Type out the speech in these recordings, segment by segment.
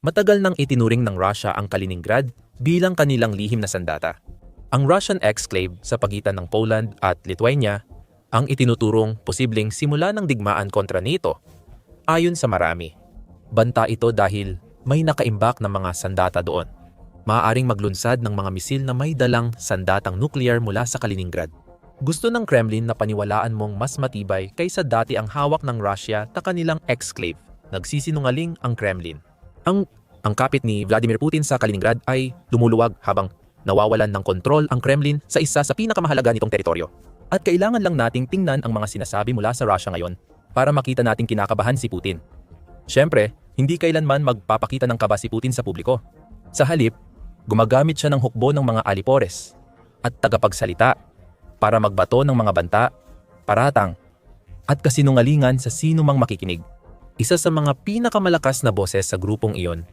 Matagal nang itinuring ng Russia ang Kaliningrad bilang kanilang lihim na sandata. Ang Russian exclave sa pagitan ng Poland at Lithuania ang itinuturong posibleng simula ng digmaan kontra NATO. Ayon sa marami, banta ito dahil may nakaimbak ng mga sandata doon. Maaaring maglunsad ng mga misil na may dalang sandatang nuclear mula sa Kaliningrad. Gusto ng Kremlin na paniwalaan mong mas matibay kaysa dati ang hawak ng Russia ta kanilang exclave. Nagsisinungaling ang Kremlin. Ang ang kapit ni Vladimir Putin sa Kaliningrad ay lumuluwag habang nawawalan ng kontrol ang Kremlin sa isa sa pinakamahalaga nitong teritoryo. At kailangan lang nating tingnan ang mga sinasabi mula sa Russia ngayon para makita nating kinakabahan si Putin. Siyempre, hindi kailanman magpapakita ng kaba si Putin sa publiko. Sa halip, gumagamit siya ng hukbo ng mga alipores at tagapagsalita para magbato ng mga banta, paratang, at kasinungalingan sa sino mang makikinig. Isa sa mga pinakamalakas na boses sa grupong iyon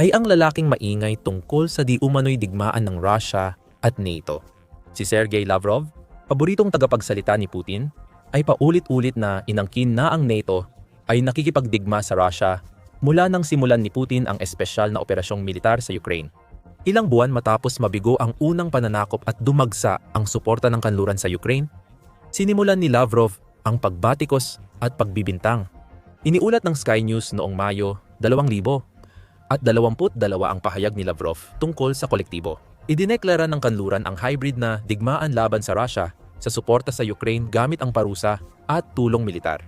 ay ang lalaking maingay tungkol sa di umano'y digmaan ng Russia at NATO. Si Sergey Lavrov, paboritong tagapagsalita ni Putin, ay paulit-ulit na inangkin na ang NATO ay nakikipagdigma sa Russia mula nang simulan ni Putin ang espesyal na operasyong militar sa Ukraine. Ilang buwan matapos mabigo ang unang pananakop at dumagsa ang suporta ng kanluran sa Ukraine, sinimulan ni Lavrov ang pagbatikos at pagbibintang. Iniulat ng Sky News noong Mayo 2000 at 22 ang pahayag ni Lavrov tungkol sa kolektibo. Idineklara ng kanluran ang hybrid na digmaan laban sa Russia sa suporta sa Ukraine gamit ang parusa at tulong militar.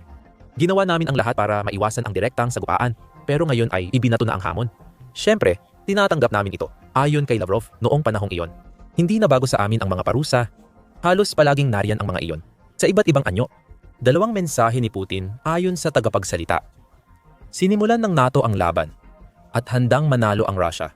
Ginawa namin ang lahat para maiwasan ang direktang sagupaan, pero ngayon ay ibinato na ang hamon. Siyempre, tinatanggap namin ito, ayon kay Lavrov noong panahong iyon. Hindi na bago sa amin ang mga parusa, halos palaging nariyan ang mga iyon. Sa iba't ibang anyo, dalawang mensahe ni Putin ayon sa tagapagsalita. Sinimulan ng NATO ang laban at handang manalo ang Russia.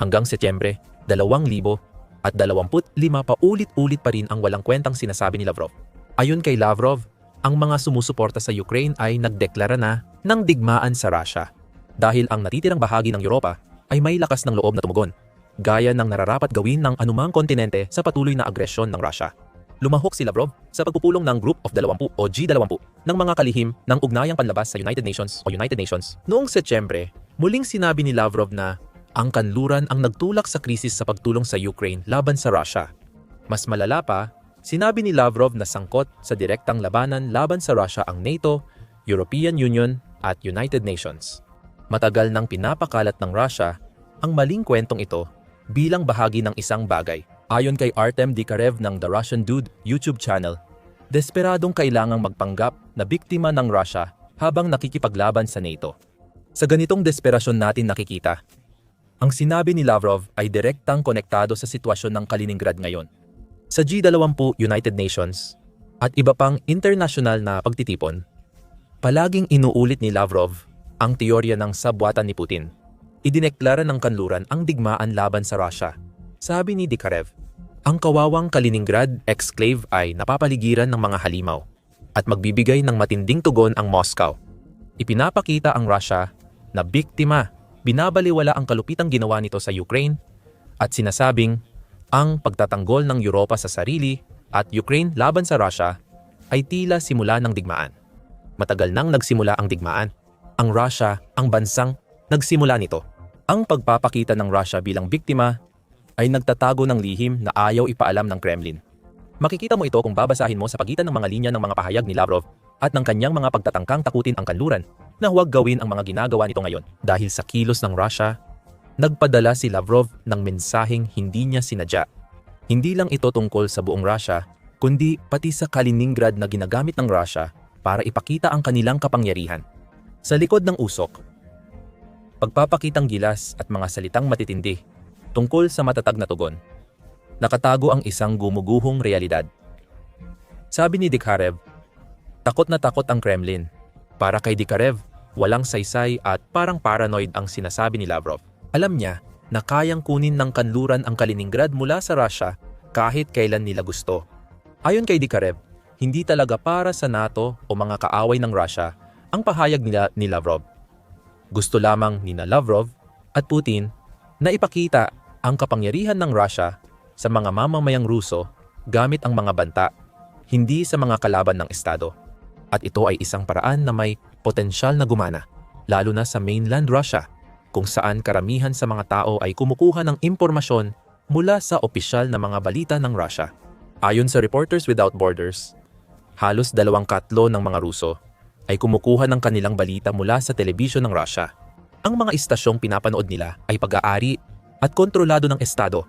Hanggang Setyembre 2000 at 25 pa ulit-ulit pa rin ang walang kwentang sinasabi ni Lavrov. Ayon kay Lavrov, ang mga sumusuporta sa Ukraine ay nagdeklara na ng digmaan sa Russia dahil ang natitirang bahagi ng Europa ay may lakas ng loob na tumugon, gaya ng nararapat gawin ng anumang kontinente sa patuloy na agresyon ng Russia. Lumahok si Lavrov sa pagpupulong ng Group of 20 o G20 ng mga kalihim ng ugnayang panlabas sa United Nations o United Nations. Noong Setyembre, muling sinabi ni Lavrov na ang kanluran ang nagtulak sa krisis sa pagtulong sa Ukraine laban sa Russia. Mas malala pa, sinabi ni Lavrov na sangkot sa direktang labanan laban sa Russia ang NATO, European Union at United Nations. Matagal nang pinapakalat ng Russia ang maling kwentong ito bilang bahagi ng isang bagay. Ayon kay Artem Dikarev ng The Russian Dude YouTube channel, desperadong kailangang magpanggap na biktima ng Russia habang nakikipaglaban sa NATO. Sa ganitong desperasyon natin nakikita, ang sinabi ni Lavrov ay direktang konektado sa sitwasyon ng Kaliningrad ngayon. Sa G20 United Nations at iba pang international na pagtitipon, palaging inuulit ni Lavrov ang teorya ng sabwatan ni Putin. Idineklara ng kanluran ang digmaan laban sa Russia. Sabi ni Dikarev, ang kawawang Kaliningrad exclave ay napapaligiran ng mga halimaw at magbibigay ng matinding tugon ang Moscow. Ipinapakita ang Russia na biktima, binabaliwala ang kalupitang ginawa nito sa Ukraine at sinasabing ang pagtatanggol ng Europa sa sarili at Ukraine laban sa Russia ay tila simula ng digmaan. Matagal nang nagsimula ang digmaan. Ang Russia ang bansang nagsimula nito. Ang pagpapakita ng Russia bilang biktima ay nagtatago ng lihim na ayaw ipaalam ng Kremlin. Makikita mo ito kung babasahin mo sa pagitan ng mga linya ng mga pahayag ni Lavrov at ng kanyang mga pagtatangkang takutin ang kanluran na huwag gawin ang mga ginagawa nito ngayon. Dahil sa kilos ng Russia, nagpadala si Lavrov ng mensaheng hindi niya sinadya. Hindi lang ito tungkol sa buong Russia, kundi pati sa Kaliningrad na ginagamit ng Russia para ipakita ang kanilang kapangyarihan. Sa likod ng usok, pagpapakitang gilas at mga salitang matitindi tungkol sa matatag na tugon. Nakatago ang isang gumuguhong realidad. Sabi ni Dikharev, takot na takot ang Kremlin. Para kay Dikharev, walang saysay at parang paranoid ang sinasabi ni Lavrov. Alam niya na kayang kunin ng kanluran ang Kaliningrad mula sa Russia kahit kailan nila gusto. Ayon kay Dikharev, hindi talaga para sa NATO o mga kaaway ng Russia ang pahayag nila ni Lavrov. Gusto lamang ni na Lavrov at Putin na ipakita ang kapangyarihan ng Russia sa mga mamamayang Ruso gamit ang mga banta, hindi sa mga kalaban ng Estado. At ito ay isang paraan na may potensyal na gumana, lalo na sa mainland Russia. kung saan karamihan sa mga tao ay kumukuha ng impormasyon mula sa opisyal na mga balita ng Russia. Ayon sa Reporters Without Borders, halos dalawang katlo ng mga Ruso ay kumukuha ng kanilang balita mula sa telebisyon ng Russia. Ang mga istasyong pinapanood nila ay pag-aari at kontrolado ng Estado.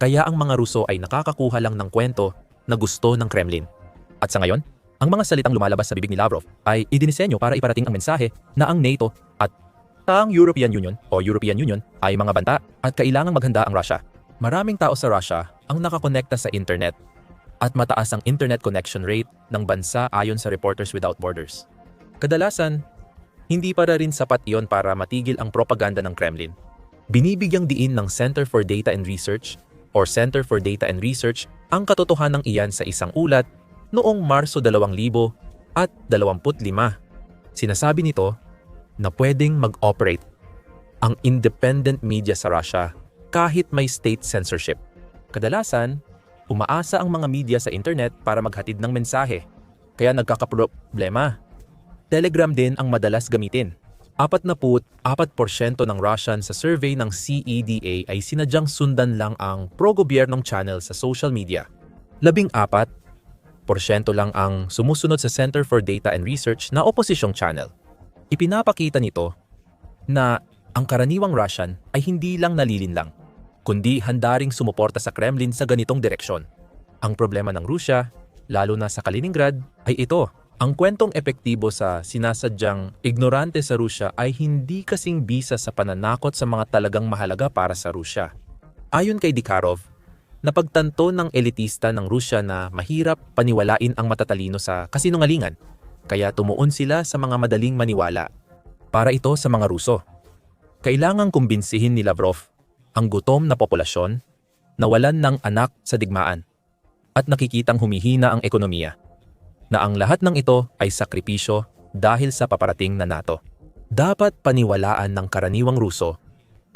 Kaya ang mga Ruso ay nakakakuha lang ng kwento na gusto ng Kremlin. At sa ngayon, ang mga salitang lumalabas sa bibig ni Lavrov ay idinisenyo para iparating ang mensahe na ang NATO at ang European Union o European Union ay mga banta at kailangang maghanda ang Russia. Maraming tao sa Russia ang nakakonekta sa internet at mataas ang internet connection rate ng bansa ayon sa Reporters Without Borders. Kadalasan, hindi para rin sapat iyon para matigil ang propaganda ng Kremlin. Binibigyang diin ng Center for Data and Research or Center for Data and Research ang katotohanan ng iyan sa isang ulat noong Marso 2025. Sinasabi nito na pwedeng mag-operate ang independent media sa Russia kahit may state censorship. Kadalasan, umaasa ang mga media sa internet para maghatid ng mensahe, kaya nagkakaproblema. Telegram din ang madalas gamitin. 44% ng Russian sa survey ng CEDA ay sinadyang sundan lang ang pro-gobyernong channel sa social media. 14% lang ang sumusunod sa Center for Data and Research na opozisyong channel. Ipinapakita nito na ang karaniwang Russian ay hindi lang nalilinlang, kundi handa ring sumuporta sa Kremlin sa ganitong direksyon. Ang problema ng Rusya, lalo na sa Kaliningrad, ay ito. Ang kwentong epektibo sa sinasadyang ignorante sa Rusya ay hindi kasing bisa sa pananakot sa mga talagang mahalaga para sa Rusya. Ayon kay Dikharov, napagtanto ng elitista ng Rusya na mahirap paniwalain ang matatalino sa kasinungalingan kaya tumuon sila sa mga madaling maniwala. Para ito sa mga Ruso. Kailangang kumbinsihin ni Lavrov ang gutom na populasyon na walan ng anak sa digmaan at nakikitang humihina ang ekonomiya na ang lahat ng ito ay sakripisyo dahil sa paparating na NATO. Dapat paniwalaan ng karaniwang Ruso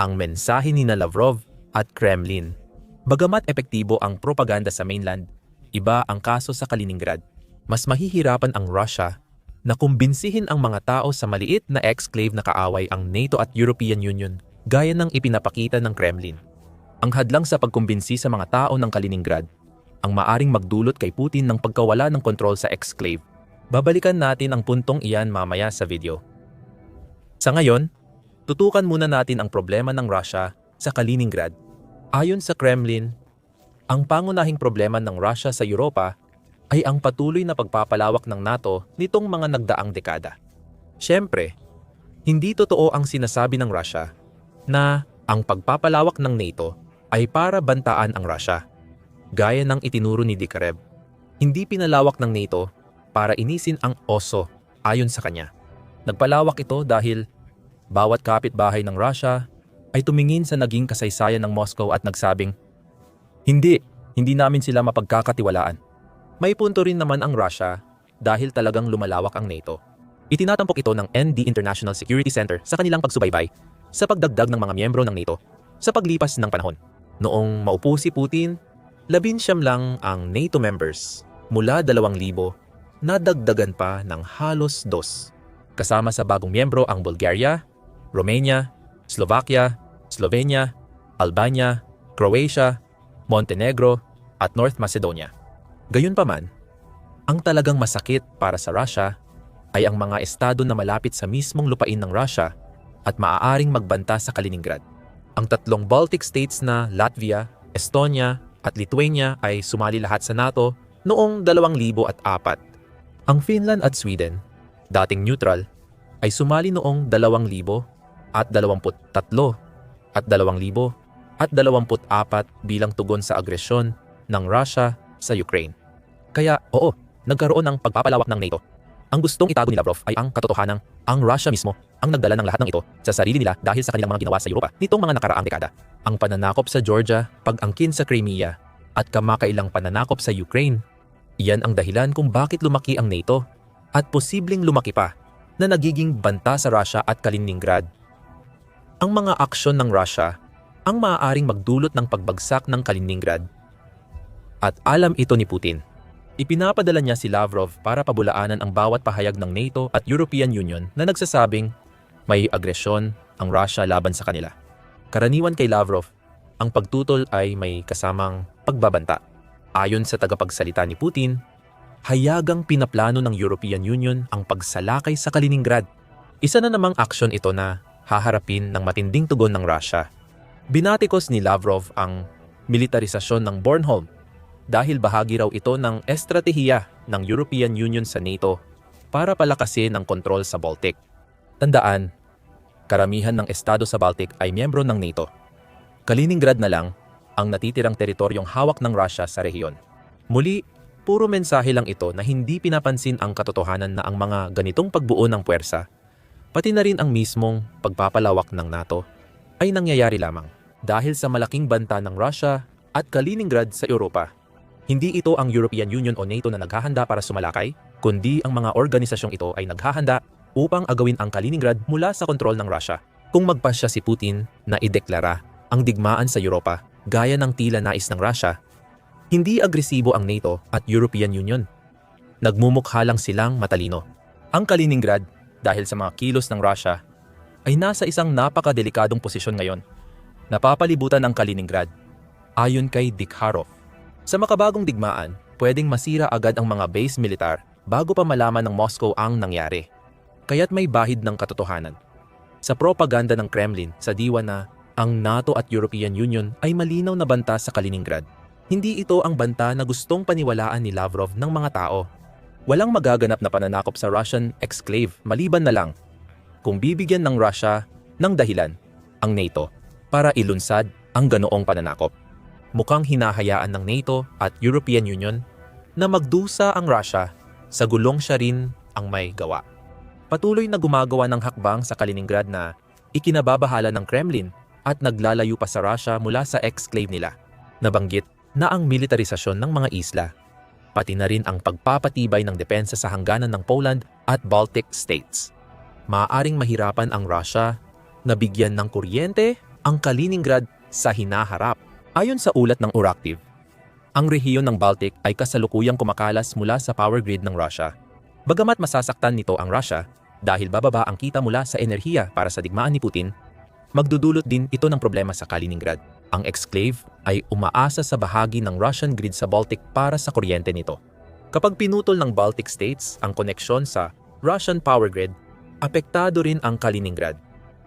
ang mensahe ni na Lavrov at Kremlin. Bagamat epektibo ang propaganda sa mainland, iba ang kaso sa Kaliningrad. Mas mahihirapan ang Russia na kumbinsihin ang mga tao sa maliit na exclave na kaaway ang NATO at European Union gaya ng ipinapakita ng Kremlin. Ang hadlang sa pagkumbinsi sa mga tao ng Kaliningrad ang maaring magdulot kay Putin ng pagkawala ng kontrol sa exclave. Babalikan natin ang puntong iyan mamaya sa video. Sa ngayon, tutukan muna natin ang problema ng Russia sa Kaliningrad. Ayon sa Kremlin, ang pangunahing problema ng Russia sa Europa ay ang patuloy na pagpapalawak ng NATO nitong mga nagdaang dekada. Siyempre, hindi totoo ang sinasabi ng Russia na ang pagpapalawak ng NATO ay para bantaan ang Russia. Gaya ng itinuro ni Dikarev, hindi pinalawak ng NATO para inisin ang oso ayon sa kanya. Nagpalawak ito dahil bawat kapitbahay ng Russia ay tumingin sa naging kasaysayan ng Moscow at nagsabing, Hindi, hindi namin sila mapagkakatiwalaan. May punto rin naman ang Russia dahil talagang lumalawak ang NATO. Itinatampok ito ng ND International Security Center sa kanilang pagsubaybay sa pagdagdag ng mga miyembro ng NATO sa paglipas ng panahon. Noong maupo si Putin, labinsyam lang ang NATO members mula 2,000 nadagdagan pa ng halos dos. Kasama sa bagong miyembro ang Bulgaria, Romania, Slovakia, Slovenia, Albania, Croatia, Montenegro at North Macedonia. Gayunpaman, ang talagang masakit para sa Russia ay ang mga estado na malapit sa mismong lupain ng Russia at maaaring magbanta sa Kaliningrad. Ang tatlong Baltic states na Latvia, Estonia at Lithuania ay sumali lahat sa NATO noong 2004. Ang Finland at Sweden, dating neutral, ay sumali noong 2000 at 23 at 2000 at 24 bilang tugon sa agresyon ng Russia sa Ukraine. Kaya oo, nagkaroon ng pagpapalawak ng NATO. Ang gustong itago ni Lavrov ay ang katotohanan ang Russia mismo ang nagdala ng lahat ng ito sa sarili nila dahil sa kanilang mga ginawa sa Europa nitong mga nakaraang dekada. Ang pananakop sa Georgia, pag-angkin sa Crimea, at kamakailang pananakop sa Ukraine. Iyan ang dahilan kung bakit lumaki ang NATO at posibleng lumaki pa na nagiging banta sa Russia at Kaliningrad. Ang mga aksyon ng Russia ang maaaring magdulot ng pagbagsak ng Kaliningrad. At alam ito ni Putin. Ipinapadala niya si Lavrov para pabulaanan ang bawat pahayag ng NATO at European Union na nagsasabing may agresyon ang Russia laban sa kanila. Karaniwan kay Lavrov, ang pagtutol ay may kasamang pagbabanta. Ayon sa tagapagsalita ni Putin, hayagang pinaplano ng European Union ang pagsalakay sa Kaliningrad. Isa na namang aksyon ito na haharapin ng matinding tugon ng Russia. Binatikos ni Lavrov ang militarisasyon ng Bornholm dahil bahagi raw ito ng estratehiya ng European Union sa NATO para palakasin ang kontrol sa Baltic. Tandaan, karamihan ng estado sa Baltic ay miyembro ng NATO. Kaliningrad na lang ang natitirang teritoryong hawak ng Russia sa rehiyon. Muli, puro mensahe lang ito na hindi pinapansin ang katotohanan na ang mga ganitong pagbuo ng puwersa, pati na rin ang mismong pagpapalawak ng NATO, ay nangyayari lamang dahil sa malaking banta ng Russia at Kaliningrad sa Europa. Hindi ito ang European Union o NATO na naghahanda para sumalakay, kundi ang mga organisasyong ito ay naghahanda upang agawin ang Kaliningrad mula sa kontrol ng Russia. Kung magpasya si Putin na ideklara ang digmaan sa Europa gaya ng tila nais ng Russia, hindi agresibo ang NATO at European Union. Nagmumukha lang silang matalino. Ang Kaliningrad, dahil sa mga kilos ng Russia, ay nasa isang napakadelikadong posisyon ngayon. Napapalibutan ang Kaliningrad, ayon kay Dikharov. Sa makabagong digmaan, pwedeng masira agad ang mga base militar bago pa malaman ng Moscow ang nangyari. Kaya't may bahid ng katotohanan. Sa propaganda ng Kremlin sa diwa na ang NATO at European Union ay malinaw na banta sa Kaliningrad. Hindi ito ang banta na gustong paniwalaan ni Lavrov ng mga tao. Walang magaganap na pananakop sa Russian exclave maliban na lang kung bibigyan ng Russia ng dahilan, ang NATO, para ilunsad ang ganoong pananakop. Mukhang hinahayaan ng NATO at European Union na magdusa ang Russia sa gulong siya rin ang may gawa. Patuloy na gumagawa ng hakbang sa Kaliningrad na ikinababahala ng Kremlin at naglalayo pa sa Russia mula sa exclave nila. Nabanggit na ang militarisasyon ng mga isla, pati na rin ang pagpapatibay ng depensa sa hangganan ng Poland at Baltic states. Maaaring mahirapan ang Russia na bigyan ng kuryente ang Kaliningrad sa hinaharap. Ayon sa ulat ng Uractiv, ang rehiyon ng Baltic ay kasalukuyang kumakalas mula sa power grid ng Russia. Bagamat masasaktan nito ang Russia dahil bababa ang kita mula sa enerhiya para sa digmaan ni Putin, magdudulot din ito ng problema sa Kaliningrad. Ang exclave ay umaasa sa bahagi ng Russian grid sa Baltic para sa kuryente nito. Kapag pinutol ng Baltic states ang koneksyon sa Russian power grid, apektado rin ang Kaliningrad.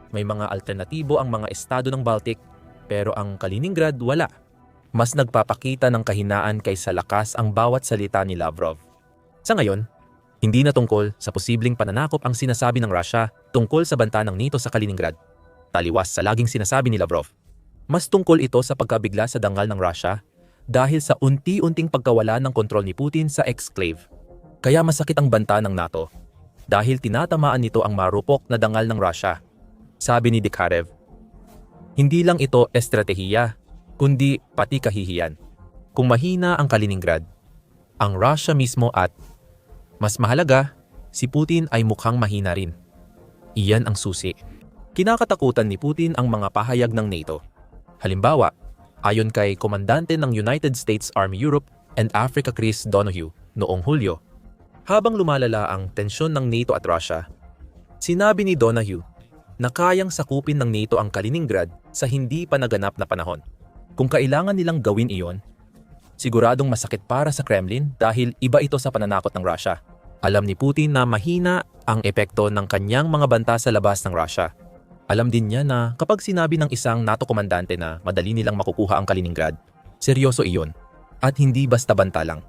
May mga alternatibo ang mga estado ng Baltic pero ang Kaliningrad wala. Mas nagpapakita ng kahinaan kaysa lakas ang bawat salita ni Lavrov. Sa ngayon, hindi na tungkol sa posibleng pananakop ang sinasabi ng Russia tungkol sa banta ng NATO sa Kaliningrad. Taliwas sa laging sinasabi ni Lavrov. Mas tungkol ito sa pagkabigla sa dangal ng Russia dahil sa unti-unting pagkawala ng kontrol ni Putin sa exclave. Kaya masakit ang banta ng NATO dahil tinatamaan nito ang marupok na dangal ng Russia. Sabi ni Dikharev, hindi lang ito estratehiya, kundi pati kahihiyan. Kung mahina ang Kaliningrad, ang Russia mismo at, mas mahalaga, si Putin ay mukhang mahina rin. Iyan ang susi. Kinakatakutan ni Putin ang mga pahayag ng NATO. Halimbawa, ayon kay Komandante ng United States Army Europe and Africa Chris Donoghue noong Hulyo, habang lumalala ang tensyon ng NATO at Russia, sinabi ni Donoghue na kayang sakupin ng NATO ang Kaliningrad sa hindi pa naganap na panahon. Kung kailangan nilang gawin iyon, siguradong masakit para sa Kremlin dahil iba ito sa pananakot ng Russia. Alam ni Putin na mahina ang epekto ng kanyang mga banta sa labas ng Russia. Alam din niya na kapag sinabi ng isang NATO komandante na madali nilang makukuha ang Kaliningrad, seryoso iyon at hindi basta banta lang.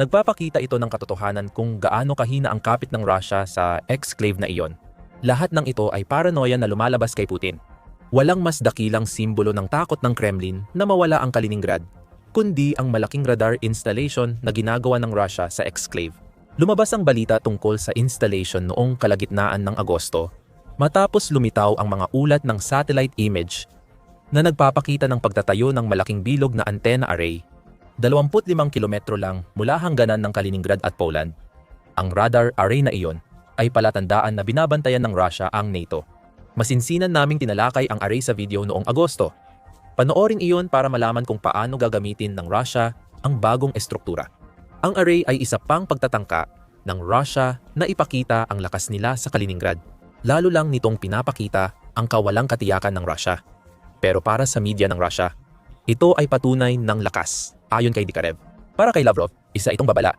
Nagpapakita ito ng katotohanan kung gaano kahina ang kapit ng Russia sa exclave na iyon. Lahat ng ito ay paranoia na lumalabas kay Putin. Walang mas dakilang simbolo ng takot ng Kremlin na mawala ang Kaliningrad, kundi ang malaking radar installation na ginagawa ng Russia sa exclave. Lumabas ang balita tungkol sa installation noong kalagitnaan ng Agosto matapos lumitaw ang mga ulat ng satellite image na nagpapakita ng pagtatayo ng malaking bilog na antenna array 25 kilometro lang mula hangganan ng Kaliningrad at Poland. Ang radar array na iyon ay palatandaan na binabantayan ng Russia ang NATO. Masinsinan naming tinalakay ang array sa video noong Agosto. Panoorin iyon para malaman kung paano gagamitin ng Russia ang bagong estruktura. Ang array ay isa pang pagtatangka ng Russia na ipakita ang lakas nila sa Kaliningrad. lalo lang nitong pinapakita ang kawalang katiyakan ng Russia. Pero para sa media ng Russia, ito ay patunay ng lakas, ayon kay Dikarev. Para kay Lavrov, isa itong babala.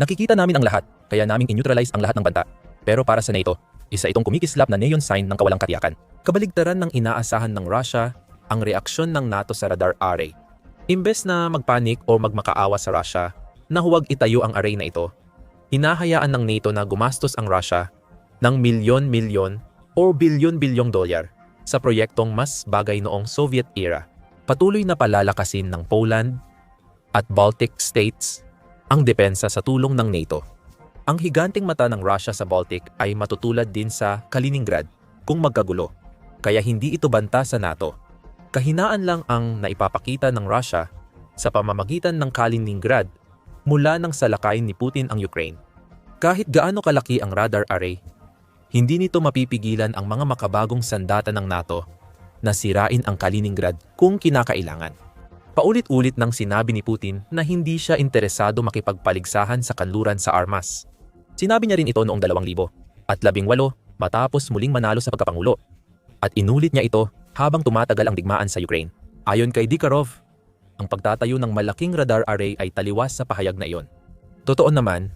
Nakikita namin ang lahat, kaya naming in-neutralize ang lahat ng banta. Pero para sa NATO, isa itong kumikislap na neon sign ng kawalang katiyakan. Kabaligtaran ng inaasahan ng Russia ang reaksyon ng NATO sa radar array. Imbes na magpanik o magmakaawa sa Russia na huwag itayo ang array na ito, hinahayaan ng NATO na gumastos ang Russia ng milyon-milyon o bilyon-bilyong dolyar sa proyektong mas bagay noong Soviet era. Patuloy na palalakasin ng Poland at Baltic states ang depensa sa tulong ng NATO. Ang higanting mata ng Russia sa Baltic ay matutulad din sa Kaliningrad kung magkagulo, kaya hindi ito banta sa NATO. Kahinaan lang ang naipapakita ng Russia sa pamamagitan ng Kaliningrad mula nang salakayin ni Putin ang Ukraine. Kahit gaano kalaki ang radar array, hindi nito mapipigilan ang mga makabagong sandata ng NATO na sirain ang Kaliningrad kung kinakailangan. Paulit-ulit nang sinabi ni Putin na hindi siya interesado makipagpaligsahan sa kanluran sa armas. Sinabi niya rin ito noong 2000 at 18 matapos muling manalo sa pagkapangulo. At inulit niya ito habang tumatagal ang digmaan sa Ukraine. Ayon kay Dikharov, ang pagtatayo ng malaking radar array ay taliwas sa pahayag na iyon. Totoo naman,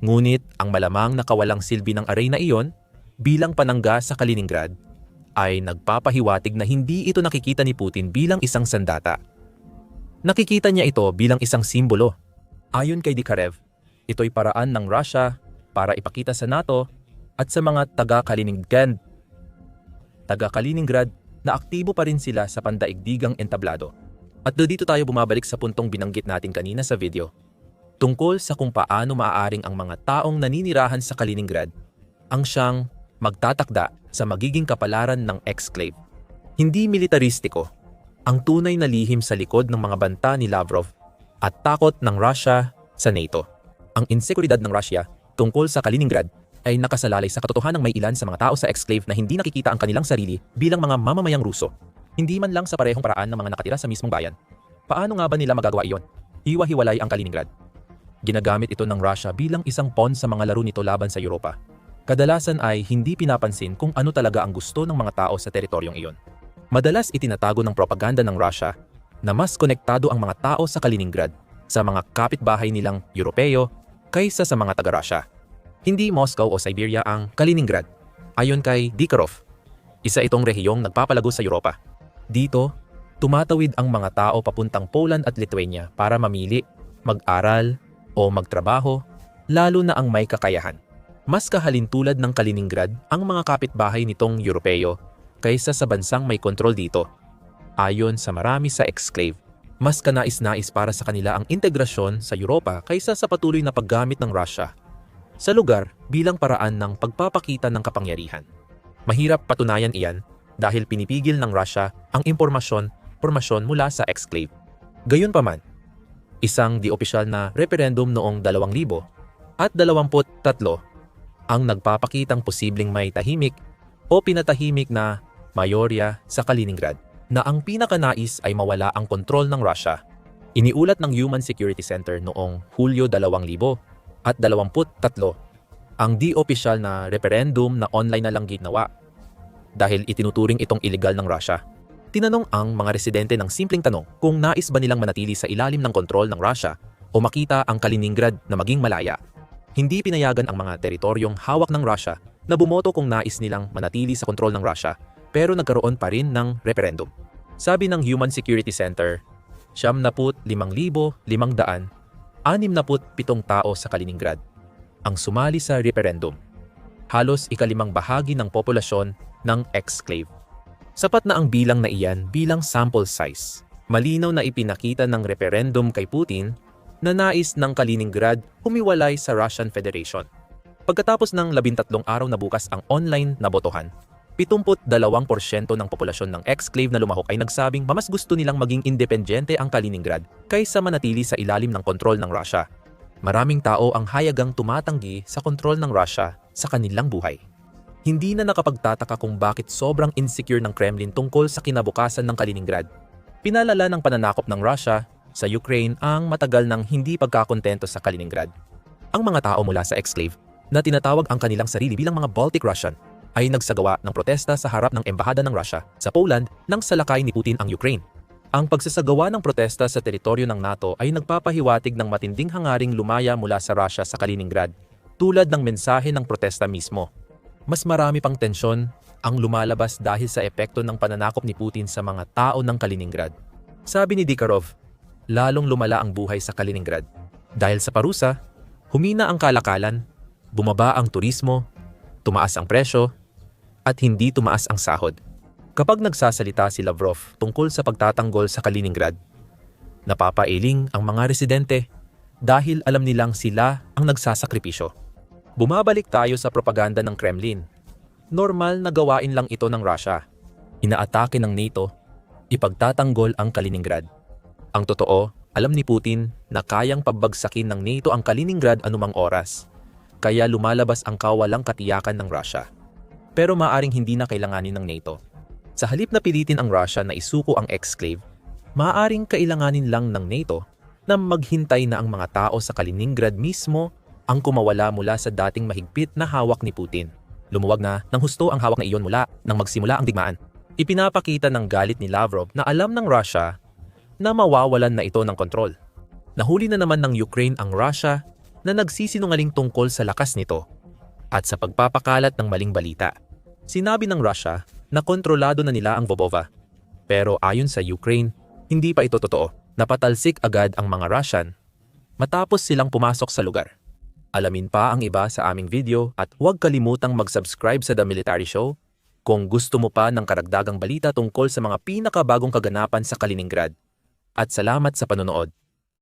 ngunit ang malamang na kawalang silbi ng array na iyon bilang panangga sa Kaliningrad ay nagpapahiwatig na hindi ito nakikita ni Putin bilang isang sandata. Nakikita niya ito bilang isang simbolo. Ayon kay Dikarev, ito'y paraan ng Russia para ipakita sa NATO at sa mga taga-Kaliningrad taga-Kaliningrad na aktibo pa rin sila sa pandaigdigang entablado. At dito tayo bumabalik sa puntong binanggit natin kanina sa video. Tungkol sa kung paano maaaring ang mga taong naninirahan sa Kaliningrad ang siyang magtatakda sa magiging kapalaran ng exclave. Hindi militaristiko, ang tunay na lihim sa likod ng mga banta ni Lavrov at takot ng Russia sa NATO. Ang insekuridad ng Russia tungkol sa Kaliningrad ay nakasalalay sa katotohanan ng may ilan sa mga tao sa exclave na hindi nakikita ang kanilang sarili bilang mga mamamayang Ruso. Hindi man lang sa parehong paraan ng mga nakatira sa mismong bayan. Paano nga ba nila magagawa iyon? Hiwa-hiwalay ang Kaliningrad. Ginagamit ito ng Russia bilang isang pawn sa mga laro nito laban sa Europa. Kadalasan ay hindi pinapansin kung ano talaga ang gusto ng mga tao sa teritoryong iyon. Madalas itinatago ng propaganda ng Russia na mas konektado ang mga tao sa Kaliningrad sa mga kapitbahay nilang Europeo kaysa sa mga taga-Russia. Hindi Moscow o Siberia ang Kaliningrad. Ayon kay Dikharov, isa itong rehiyong nagpapalago sa Europa. Dito, tumatawid ang mga tao papuntang Poland at Lithuania para mamili, mag-aral o magtrabaho, lalo na ang may kakayahan. Mas kahalintulad ng Kaliningrad ang mga kapitbahay nitong Europeo kaysa sa bansang may kontrol dito. Ayon sa marami sa exclave, mas kanais-nais para sa kanila ang integrasyon sa Europa kaysa sa patuloy na paggamit ng Russia sa lugar bilang paraan ng pagpapakita ng kapangyarihan. Mahirap patunayan iyan dahil pinipigil ng Russia ang impormasyon pormasyon mula sa exclave. Gayunpaman, isang di-opisyal na referendum noong 2000 at 23 ang nagpapakitang posibleng may tahimik o pinatahimik na mayorya sa Kaliningrad na ang pinakanais ay mawala ang kontrol ng Russia. Iniulat ng Human Security Center noong Hulyo 2000 at 23 ang di-opisyal na referendum na online na lang ginawa dahil itinuturing itong illegal ng Russia. Tinanong ang mga residente ng simpleng tanong kung nais ba nilang manatili sa ilalim ng kontrol ng Russia o makita ang Kaliningrad na maging malaya. Hindi pinayagan ang mga teritoryong hawak ng Russia na bumoto kung nais nilang manatili sa kontrol ng Russia pero nagkaroon pa rin ng referendum. Sabi ng Human Security Center, 75,500 67 tao sa Kaliningrad ang sumali sa referendum. Halos ikalimang bahagi ng populasyon ng exclave. Sapat na ang bilang na iyan bilang sample size. Malinaw na ipinakita ng referendum kay Putin na nais ng Kaliningrad humiwalay sa Russian Federation. Pagkatapos ng labintatlong araw na bukas ang online na botohan, 72% ng populasyon ng exclave na lumahok ay nagsabing mamas gusto nilang maging independyente ang Kaliningrad kaysa manatili sa ilalim ng kontrol ng Russia. Maraming tao ang hayagang tumatanggi sa kontrol ng Russia sa kanilang buhay. Hindi na nakapagtataka kung bakit sobrang insecure ng Kremlin tungkol sa kinabukasan ng Kaliningrad. Pinalala ng pananakop ng Russia sa Ukraine ang matagal ng hindi pagkakontento sa Kaliningrad. Ang mga tao mula sa exclave na tinatawag ang kanilang sarili bilang mga Baltic Russian ay nagsagawa ng protesta sa harap ng embahada ng Russia sa Poland nang salakay ni Putin ang Ukraine. Ang pagsasagawa ng protesta sa teritoryo ng NATO ay nagpapahiwatig ng matinding hangaring lumaya mula sa Russia sa Kaliningrad, tulad ng mensahe ng protesta mismo. Mas marami pang tensyon ang lumalabas dahil sa epekto ng pananakop ni Putin sa mga tao ng Kaliningrad. Sabi ni Dikharov, lalong lumala ang buhay sa Kaliningrad. Dahil sa parusa, humina ang kalakalan, bumaba ang turismo, tumaas ang presyo, at hindi tumaas ang sahod. Kapag nagsasalita si Lavrov tungkol sa pagtatanggol sa Kaliningrad, napapailing ang mga residente dahil alam nilang sila ang nagsasakripisyo. Bumabalik tayo sa propaganda ng Kremlin. Normal na gawain lang ito ng Russia. Inaatake ng NATO, ipagtatanggol ang Kaliningrad. Ang totoo, alam ni Putin na kayang pabagsakin ng NATO ang Kaliningrad anumang oras. Kaya lumalabas ang kawalang katiyakan ng Russia. Pero maaring hindi na kailanganin ng NATO. Sa halip na pilitin ang Russia na isuko ang exclave, maaaring kailanganin lang ng NATO na maghintay na ang mga tao sa Kaliningrad mismo ang kumawala mula sa dating mahigpit na hawak ni Putin. Lumuwag na ng husto ang hawak na iyon mula nang magsimula ang digmaan. Ipinapakita ng galit ni Lavrov na alam ng Russia na mawawalan na ito ng kontrol. Nahuli na naman ng Ukraine ang Russia na nagsisinungaling tungkol sa lakas nito at sa pagpapakalat ng maling balita. Sinabi ng Russia na kontrolado na nila ang Bobova. Pero ayon sa Ukraine, hindi pa ito totoo. Napatalsik agad ang mga Russian matapos silang pumasok sa lugar. Alamin pa ang iba sa aming video at huwag kalimutang mag-subscribe sa The Military Show kung gusto mo pa ng karagdagang balita tungkol sa mga pinakabagong kaganapan sa Kaliningrad. At salamat sa panonood.